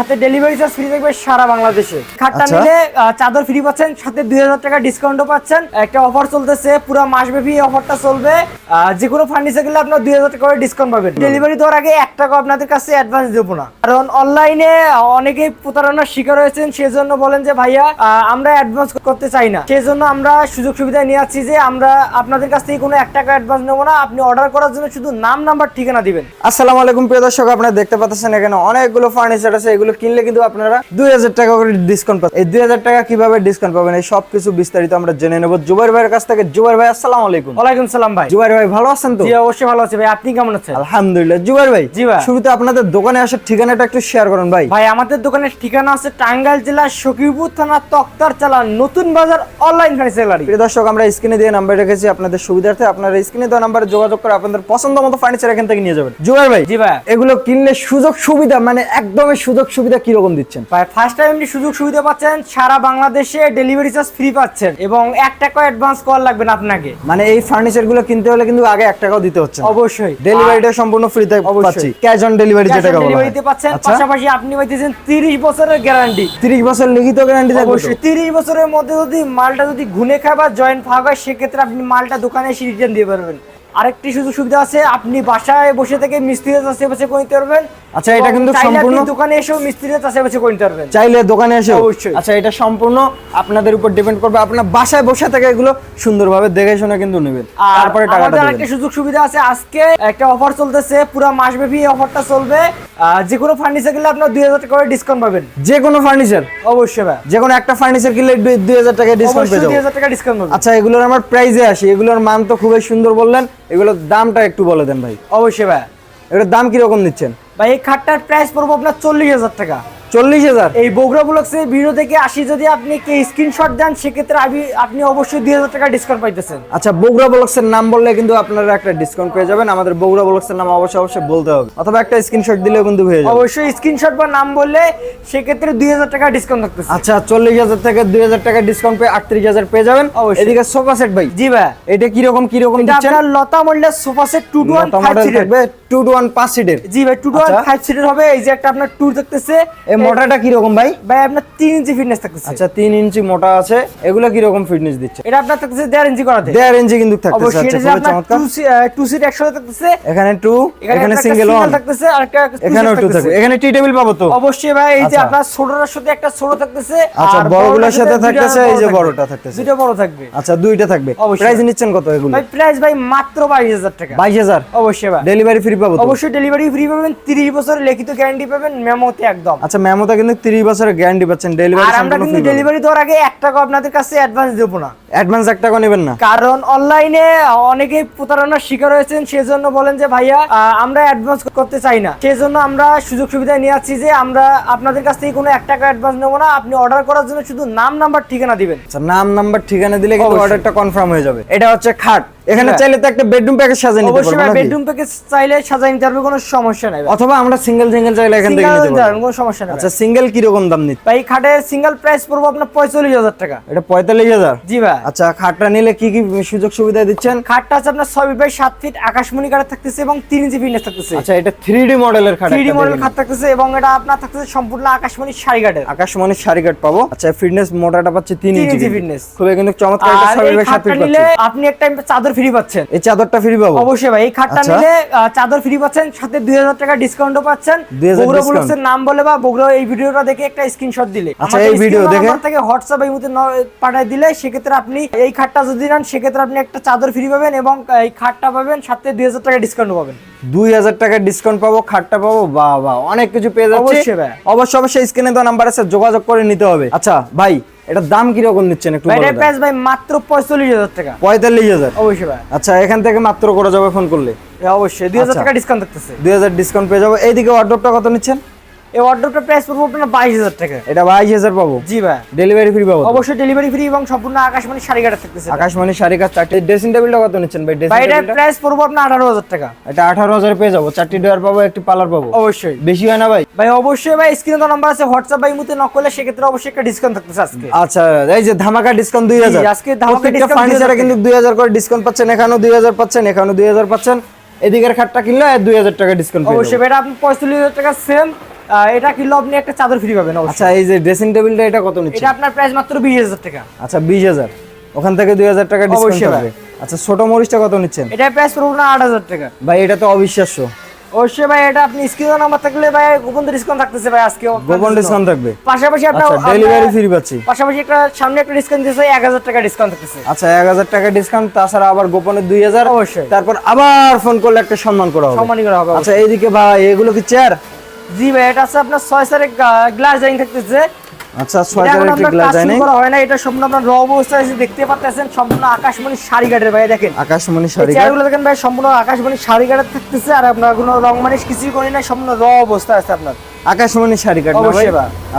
সাথে delivery charge free থাকবে সারা বাংলাদেশে। খাটটা আচ্ছা। নিলে চাদর ফ্রি পাচ্ছেন সাথে দুই হাজার টাকা ডিসকাউন্টও পাচ্ছেন। একটা অফার চলতেছে পুরো মাসব্যাপী অফারটা চলবে। যে কোনো ফার্নিচার গেলে আপনার দুই হাজার টাকা করে ডিসকাউন্ট পাবেন। ডেলিভারি দেওয়ার আগে এক টাকা আপনাদের কাছে অ্যাডভান্স দেবো না। কারণ অনলাইনে অনেকেই প্রতারণার শিকার হয়েছেন সেজন্য বলেন যে ভাইয়া আমরা অ্যাডভান্স করতে চাই না। সেজন্য আমরা সুযোগ সুবিধা নিয়ে আসছি যে আমরা আপনাদের কাছ থেকে কোনো এক টাকা অ্যাডভান্স নেব না। আপনি অর্ডার করার জন্য শুধু নাম নাম্বার ঠিকানা দিবেন। আসসালামু আলাইকুম প্রিয় দর্শক আপনারা দেখতে পাচ্ছেন এখানে অনেকগুলো ফার্নিচার আছে। এগুলো কিনলে কিন্তু আপনারা দুই হাজার টাকা করে ডিসকাউন্ট পাবেন। এই দুই হাজার টাকা কীভাবে ডিসকাউন্ট পাবেন এই সব কিছু বিস্তারিত আমরা জেনে নেব। জুবাইর ভাইয়ের কাছ থেকে। জুবাইর ভাই আসসালামু আলাইকুম। ওয়ালাইকুম সালাম ভাই। জুবাইর ভাই ভালো আছেন তো? জি অবশ্যই ভালো আছে ভাই। আপনি কেমন আছেন? আলহামদুলিল্লাহ। জুবাইর ভাই জি ভাই। শুরুতে আপনাদের দোকানে আসার ঠিকানাটা একটু শেয়ার করুন ভাই। ভাই আমাদের দোকানের ঠিকানা আছে টাঙ্গাইল জেলার সখীপুর থানা তক্তার চালা নতুন বাজার অনলাইন ফার্নিচার গ্যালারি প্রিয় দর্শক আমরা স্ক্রিনে দিয়ে নাম্বার রেখেছি আপনাদের সুবিধার্থে। আপনারা স্ক্রিনে দেওয়া নাম্বারে যোগাযোগ করে আপনাদের পছন্দ মতো ফার্নিচার এখান থেকে নিয়ে যাবেন। জুবাইর ভাই জি ভাই। এগুলো কিনলে সুযোগ সুবিধা মানে একদমই সুযোগ সুবিধা কীরকম দিচ্ছেন? ভাই ফার্স্ট টাইম আপনি সুযোগ সুবিধা পাচ্ছেন সারা বাংলাদেশে ডেলিভারি চার্জ ফ্রি পাচ্ছেন এবং এক টাকা অ্যাডভান্স কল লাগবে না আপনাকে। মানে এই ফার্নিচারগুলো কিনতে হলে কিন্তু আগে এক টাকাও দিতে হচ্ছে অবশ্যই। ডেলিভারিটা সম্পূর্ণ অবশ্যই। পাচ্ছি। ক্যাশ অন ডেলিভারি যেটা বলা ডেলিভারিতে পাচ্ছেন আচ্ছা। পাশাপাশি আপনি পাইতেছেন 30 বছরের গ্যারান্টি 30 বছর লিখিত গ্যারান্টি থাকবে অবশ্যই। 30 বছরের মধ্যে যদি মালটা যদি ঘুনে খায় বা জয়েন্ট ফাঁক হয় সেক্ষেত্রে আপনি মালটা দোকানে এসে রিটার্ন দিয়ে পারবেন। আরেকটি সুযোগ সুবিধা আছে আপনি বাসায় বসে থেকে মিস্ত্রির চাষে বাসে করে নিতে পারবেন। আচ্ছা, এটা কিন্তু সম্পূর্ণ- দোকানে এসেও মিস্ত্রির চাষে বাসে করে নিতে পারবেন। চাইলে দোকানে এসে অবশ্যই। আচ্ছা এটা সম্পূর্ণ আপনাদের উপর ডিপেন্ড করবে। আপনার বাসায় বসে থেকে এগুলো সুন্দরভাবে দেখে শুনে কিন্তু নেবেন। তারপরে টাকাটা দেবেন। একটা সুযোগ সুবিধা আছে। আজকে একটা অফার চলতেছে পুরো মাসব্যাপী অফারটা চলবে। যে কোনো ফার্নিচার গেলে আপনার দুই হাজার টাকা করে ডিসকাউন্ট পাবেন। যে কোনো ফার্নিচার অবশ্যই ভাই। যে কোনো একটা ফার্নিচার কিনলে দুই হাজার টাকা ডিসকাউন্ট পেয়ে দুই যাব। হাজার টাকা ডিসকাউন্ট পাবেন। আচ্ছা এগুলোর আমার প্রাইজে আসি। এগুলোর মান তো খুবই সুন্দর বললেন। এগুলোর দামটা একটু বলে দেন ভাই। অবশ্যই ভাই। এগুলোর দাম কীরকম দিচ্ছেন ভাই এই খাটটার প্রাইস পড়ব আপনার চল্লিশ হাজার টাকা। চল্লিশ হাজার। এই বগুড়া ব্লগসের ভিডিও থেকে আসি যদি আপনি কে স্ক্রিনশট দেন সেক্ষেত্রে আমি আপনি অবশ্যই দুই হাজার টাকা ডিসকাউন্ট পাইতেছেন। আচ্ছা বগুড়া ব্লগসের নাম বললে কিন্তু আপনারা একটা ডিসকাউন্ট পেয়ে যাবেন। আমাদের বগুড়া ব্লগসের নাম অবশ্যই অবশ্যই বলতে হবে। অথবা একটা স্ক্রিনশট দিলেও কিন্তু হয়ে যাবে। অবশ্যই স্ক্রিনশট বা নাম বললে সেক্ষেত্রে দুই হাজার টাকা ডিসকাউন্ট থাকতেছে। আচ্ছা চল্লিশ হাজার থেকে দুই হাজার টাকা ডিসকাউন্ট পেয়ে আটত্রিশ হাজার পেয়ে যাবেন। অবশ্যই। এদিকে সোফা সেট ভাই। জি ভাই। এটা কীরকম কীরকম আপনার লতা মডেলের sofa set two two one five সিটের টু টু ওয়ান পাঁচ সিটের জি ভাই টু টু ওয়ান। ফাইভ সিটের হবে। এই যে একটা আপনার ট্যুর থাকতেছে। মোটাটা কীরকম ভাই? ভাই আপনার তিন ইঞ্চি ফিটনেস থাকতেছে। আচ্ছা তিন ইঞ্চি মোটা আছে। এগুলো কীরকম ফিটনেস দিচ্ছে? এটা আপনার থাকতেছে দেড় ইঞ্চি করাতে। দেড় ইঞ্চি কিন্তু থাকতেছে। আচ্ছা চমৎকার। টু সিট একসাথে থাকতেছে। এখানে টু এখানে সিঙ্গেল ওয়ান থাকতেছে আর একটা এখানেও। থাকবে। এখানে টি টেবিল পাবো তো? অবশ্যই ভাই এই যে আচ্ছা। আপনার ছোটটার সাথে একটা ছোট থাকতেছে আচ্ছা, আর বড়গুলোর সাথে থাকতেছে, এই যে বড়টা থাকতেছে। দুইটা বড় থাকবে। আচ্ছা দুইটা থাকবে। প্রাইস নিচ্ছেন কত এগুলো? ভাই প্রাইস ভাই মাত্র বাইশ হাজার টাকা। বাইশ হাজার? অবশ্যই ভাই। ডেলিভারি ফ্রি পাবো তো? অবশ্যই ডেলিভারি ফ্রি পাবেন তিরিশ বছরের লিখিত গ্যারান্টি পাবেন মেমোতে একদম। আচ্ছা ম্যামোটা কিন্তু 30 বছরের গ্যারান্টি পাচ্ছেন ডেলিভারি আর আমরা কিন্তু ডেলিভারি দেওয়ার আগে এক টাকা আপনাদের কাছে অ্যাডভান্স দেবো না। অ্যাডভান্স এক টাকা নেবেন না। কারণ অনলাইনে অনেকেই প্রতারণার শিকার হয়েছেন সেজন্য বলেন যে ভাইয়া আমরা অ্যাডভান্স করতে চাই না। সেজন্য আমরা সুযোগ সুবিধা নিয়ে আসছি যে আমরা আপনাদের কাছ থেকে কোনো এক টাকা অ্যাডভান্স নেব না। আপনি অর্ডার করার জন্য শুধু নাম নাম্বার ঠিকানা দিবেন। আচ্ছা নাম নাম্বার ঠিকানা দিলে কিন্তু অর্ডারটা কনফার্ম হয়ে যাবে। এটা হচ্ছে খাট। এখানে হ্যাঁ। চাইলে তো একটা বেডরুম প্যাকেজ সাজিয়ে নিতে অবশ্যই পারব নাকি? বেডরুম প্যাকেজ চাইলে সাজাই নিতে পারবে কোনো সমস্যা নাই অথবা আমরা সিঙ্গেল সিঙ্গেল চাইলে এখান থেকে নিতে নিতে পারব। কোনো সমস্যা নাই আচ্ছা সিঙ্গেল কি রকম দাম নিচ্ছে? ভাই খাটের সিঙ্গেল প্রাইস পড়ব আপনার পঁয়তাল্লিশ হাজার টাকা। এটা পঁয়তাল্লিশ হাজার? জি ভাই। আচ্ছা খাটটা নিলে কি কি সুযোগ সুবিধা দিচ্ছেন? খাটটা আছে আপনার ছয় বাই সাত ফিট আকাশমণি কাঠের থাকতেছে এবং তিন ইঞ্চি ফিটনেস থাকতেছে। আচ্ছা এটা থ্রি ডি মডেলের খাট থ্রি একটা মডেল খাট থাকতেছে এবং এটা আপনার থাকতেছে সম্পূর্ণ আকাশমণি শাড়ি কাঠের আকাশমণির শাড়ি কাট পাবো। আচ্ছা ফিটনেস মোটাটা পাচ্ছি তিন তিন ইঞ্চি ইঞ্চি কিন্তু। fitness। খুবই কিন্তু চমৎকার একটা আর ছয় বাই সাত ফিট নিলে পাচ্ছি। আপনি একটা চাদর ফ্রি পাচ্ছেন এই চাদরটা ফ্রি পাবো অবশ্যই ভাই এই খাটটা আচ্ছা। নিলে চাদর ফ্রি পাচ্ছেন সাথে দুই হাজার টাকা ডিসকাউন্টও পাচ্ছেন বগুড়া। বুলক্সের নাম বলে বা বগুড়া এই ভিডিওটা দেখে একটা স্ক্রিনশট দিলে আচ্ছা, এই screen দেখে? number থেকে হোয়াটসঅ্যাপ এই মধ্যে পাঠিয়ে দিলে সেক্ষেত্রে আপনি এই খাটটা যদি নেন সেক্ষেত্রে আপনি একটা চাদর ফ্রি পাবেন এবং এই খাটটা পাবেন সাথে দুই হাজার টাকা ডিসকাউন্ট পাবেন দুই হাজার টাকা ডিসকাউন্ট পাবো খাটটা পাবো বা বা অনেক কিছু পেয়ে যাচ্ছি অবশ্যই ভাই। অবশ্যই অবশ্যই স্ক্রিনে তো নাম্বার আছে যোগাযোগ করে নিতে হবে আচ্ছা ভাই এটার দাম কি রকম নিচ্ছেন একটু ভাই প্রাইস ভাই মাত্র পঁয়তাল্লিশ হাজার টাকা। পঁয়তাল্লিশ হাজার? অবশ্যই ভাই। আচ্ছা এখান থেকে মাত্র করা যাবে ফোন করলে? অবশ্যই দুই হাজার আচ্ছা। টাকা ডিসকাউন্ট থাকতেছে দুই হাজার ডিসকাউন্ট পেয়ে যাব। এইদিকে অর্ডারটা কত নিচ্ছেন? এই অর্ডারটা প্রাইস পড়ব আপনার বাইশ হাজার টাকা। এটা বাইশ হাজার পাবো। জি ভাই। ডেলিভারি ফ্রি পাবো অবশ্যই ডেলিভারি ফ্রি এবং সম্পূর্ণ শাড়ি কাটা থাকতেছে চারটে ড্রেসিং টেবিলটা কত নিচ্ছেন ভাই? ড্রেসিং ভাই টেবিলটা প্রাইস পড়ব আপনার আঠারো হাজার টাকা। এটা আঠারো হাজার পেয়ে যাব। চারটি ডোয়ার পাবো একটি পার্লার পাবো। অবশ্যই। বেশি হয় না ভাই? ভাই অবশ্যই ভাই স্ক্রিনে তো নাম্বার আছে হোয়াটসঅ্যাপ বাই মুতে নক করলে সেক্ষেত্রে অবশ্যই একটা ডিসকাউন্ট থাকতেছে আজকে। আচ্ছা এই যে ধামাকা ডিসকাউন্ট দুই হাজার। আজকে ধামাকা discount ফার্নিচারে কিন্তু দুই হাজার করে ডিসকাউন্ট পাচ্ছেন এখানেও দুই হাজার পাচ্ছেন এখানেও দুই হাজার পাচ্ছেন। এদিকের খাটটা কিনলে দুই হাজার টাকা ডিসকাউন্ট অবশ্যই এটা আপনি পঁয়তাল্লিশ হাজার টাকা সেম এটা কিনলে আপনি একটা চাদর ফ্রি পাবেন আচ্ছা এই যে ড্রেসিং টেবিলটা এটা কত নিচ্ছে এটা আপনার প্রাইস মাত্র বিশ হাজার টাকা। আচ্ছা বিশ হাজার। ওখান থেকে দুই হাজার টাকা ডিসকাউন্ট। থাকবে। আচ্ছা ছোট মরিচটা কত নিচ্ছেন? এটা প্রাইস পড়ব না আট হাজার টাকা। ভাই এটা তো অবিশ্বাস্য। অবশ্যই ভাই এটা আপনি স্ক্রিন নাম্বার থাকলে ভাই গোপন ডিসকাউন্ট থাকতেছে ভাই আজকে গোপন ডিসকাউন্ট থাকবে। পাশাপাশি আচ্ছা ডেলিভারি ফ্রি পাচ্ছি। পাশাপাশি একটা সামনে একটা ডিসকাউন্ট দিতেছে এক হাজার টাকা ডিসকাউন্ট থাকতেছে। আচ্ছা এক হাজার টাকা ডিসকাউন্ট তাছাড়া আবার গোপনে দুই হাজার। অবশ্যই। তারপর আবার ফোন করলে একটা সম্মান করা হবে। সম্মানী করা হবে আচ্ছা এইদিকে ভাই এগুলো কি চেয়ার জি ভাই এটা আছে আপনার ছয় সারের গ্লাস ডাইনিং থাকতেছে। আচ্ছা এটা ছয় এখন হাজার আপনার গ্লাস কাজ ডাইনিং করা হয় না এটা সম্পূর্ণ আপনার র অবস্থায় দেখতে পাচ্ছেন সম্পূর্ণ আকাশমণি শাড়ি কাঠের ভাই দেখেন। আকাশমণি শাড়ি চেয়ারগুলো দেখেন ভাই সম্পূর্ণ আকাশমণি শাড়ি কাঠের থাকতেছে আর আপনার কোনো রং মানিশ কিছুই করি না সম্পূর্ণ র অবস্থা আছে আপনার। আকাশমণি শাড়ি কাট না ভাই?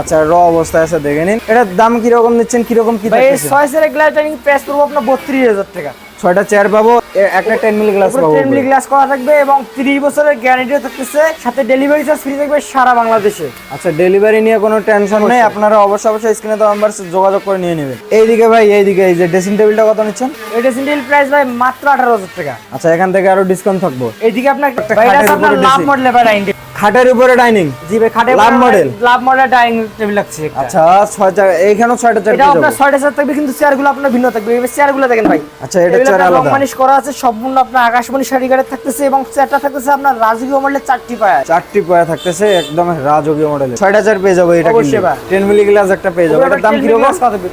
আচ্ছা র অবস্থায় আছে দেখে নিন। এটার দাম কি রকম নিচ্ছেন কি রকম কি ভাই এই থাকতেছে? ছয় সারের গ্লাস ডাইনিং প্রাইস পড়ব আপনার বত্রিশ হাজার টাকা। ছয়টা চেয়ার পাবো একটা টেন মিলি গ্লাস পাবো টেন মিলি গ্লাস করা থাকবে এবং ত্রিশ বছরের গ্যারান্টিও থাকতেছে সাথে ডেলিভারি চার্জ ফ্রি থাকবে সারা বাংলাদেশে। আচ্ছা ডেলিভারি নিয়ে কোনো টেনশন নেই আপনারা অবশ্যই অবশ্যই স্ক্রিনে তো নাম্বার যোগাযোগ করে নিয়ে নেবেন। এইদিকে ভাই এইদিকে এই যে ড্রেসিং টেবিলটা কত নিচ্ছেন? এটা সিঙ্গেল প্রাইস ভাই মাত্র আঠারো হাজার টাকা। আচ্ছা এখান থেকে আরও ডিসকাউন্ট থাকব। এইদিকে আপনার ভাই এটা আপনার লাভ মডেল ভাই খাটের উপরে ডাইনিং জি ভাই খাটে love model? Love model dining table লাগছে আচ্ছা ছয় জায়গা এইখানেও ছয়টা চেয়ার এটা আপনার যাব। ছয়টা চেয়ার থাকবে কিন্তু চেয়ারগুলো আপনার ভিন্ন থাকবে। এবার চেয়ারগুলো দেখেন ভাই। আচ্ছা এটা চেয়ার আলাদা। রংমানিশ করা আছে সম্পূর্ণ আপনার আকাশমণি শাড়ি গাড়ি থাকতেছে এবং চেয়ারটা থাকতেছে আপনার রাজকীয় মডেলের চারটি পায়া। চারটি পয়া থাকতেছে একদম রাজকীয় মডেলের ছয়টা চেয়ার পেয়ে যাব এটা ভাই। টেন মিলি গ্লাস একটা পেয়ে যাব। এটার দাম কি কীরকম?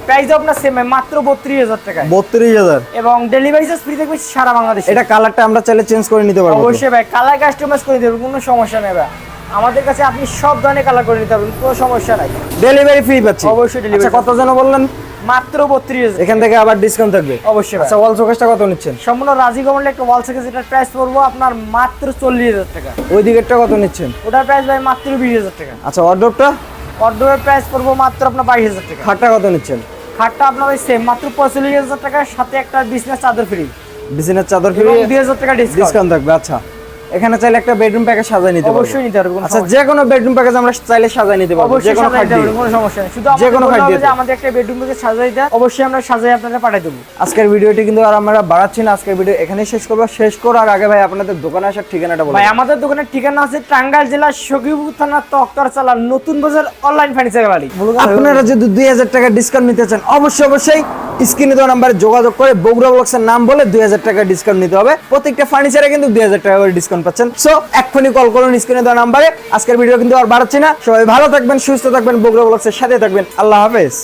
প্রাইস আপনার সেম মাত্র বত্রিশ হাজার টাকা বত্রিশ হাজার। এবং ডেলিভারি চার্জ ফ্রি থাকবে সারা বাংলাদেশে। এটা কালারটা আমরা চাইলে চেঞ্জ করে নিতে পারব? অবশ্যই ভাই কালার কাস্টমাইজ করে দেবেন কোনো সমস্যা নেই ভাই। আমাদের কাছে আপনি সব ধরনের কালার করে নিতে পারবেন কোনো সমস্যা নাই। ডেলিভারি ফ্রি পাচ্ছি। অবশ্যই delivery আচ্ছা কত জন বললেন? মাত্র বত্রিশ। এখান থেকে আবার ডিসকাউন্ট থাকবে? অবশ্যই আচ্ছা ওয়াল শোকেসটা কত নিচ্ছেন? সম্পূর্ণ রাজি গভর্নমেন্ট একটা ওয়াল থেকে যেটার প্রাইস পড়ব আপনার মাত্র চল্লিশ হাজার টাকা। ওই দিকেরটা কত নিচ্ছেন? ওটার প্রাইস ভাই মাত্র বিশ হাজার টাকা। আচ্ছা অর্ডারটা অর্ডারের প্রাইস পড়ব মাত্র আপনার বাইশ হাজার টাকা। খাটটা কত নিচ্ছেন? খাটটা আপনার ওই সেম মাত্র পঁয়তাল্লিশ হাজার টাকার সাথে একটা বিজনেস চাদর ফ্রি বিছানার চাদর ফ্রি দুই হাজার টাকা ডিসকাউন্ট থাকবে আচ্ছা। এখানে চাইলে একটা বেডরুম প্যাকেজ সাজায় নিতে পারব। অবশ্যই নিতে পারবেন কোনো আচ্ছা যে কোনো বেডরুম প্যাকেজ আমরা চাইলে সাজায় নিতে পারব যে কোনো খাট দিয়ে। কোনো সমস্যা নেই। শুধু যে কোনো খাট দিয়ে আমাদের একটা বেডরুম থেকে সাজাই দেন অবশ্যই আমরা সাজাই আপনাদের পাঠিয়ে দেবো। আজকের ভিডিওটি কিন্তু আর আমরা বাড়াচ্ছি না আজকের ভিডিও এখানেই শেষ করব। শেষ করার আগে ভাই আপনাদের দোকানে আসার ঠিকানাটা বলুন। ভাই আমাদের দোকানের ঠিকানা আছে টাঙ্গাইল জেলার সখীপুর থানা তক্তর চালা নতুন বাজার অনলাইন ফার্নিচার বাড়ি। আপনারা যদি দুই হাজার টাকা ডিসকাউন্ট নিতে চান অবশ্যই অবশ্যই স্ক্রিনে দেওয়া নাম্বারে যোগাযোগ করে বগুড়া এর নাম বলে দুই হাজার টাকা ডিসকাউন্ট নিতে হবে। প্রত্যেকটা ফার্নিচারে কিন্তু দুই হাজার টাকা করে ডিসকাউন্ট পাচ্ছেন। সো এক্ষুনি কল করুন স্ক্রিনে দেওয়া নাম্বারে। আজকের ভিডিও কিন্তু আর বাড়াচ্ছি না। সবাই ভালো থাকবেন, সুস্থ থাকবেন, বগুড়া এর সাথে থাকবেন। আল্লাহ হাফেজ।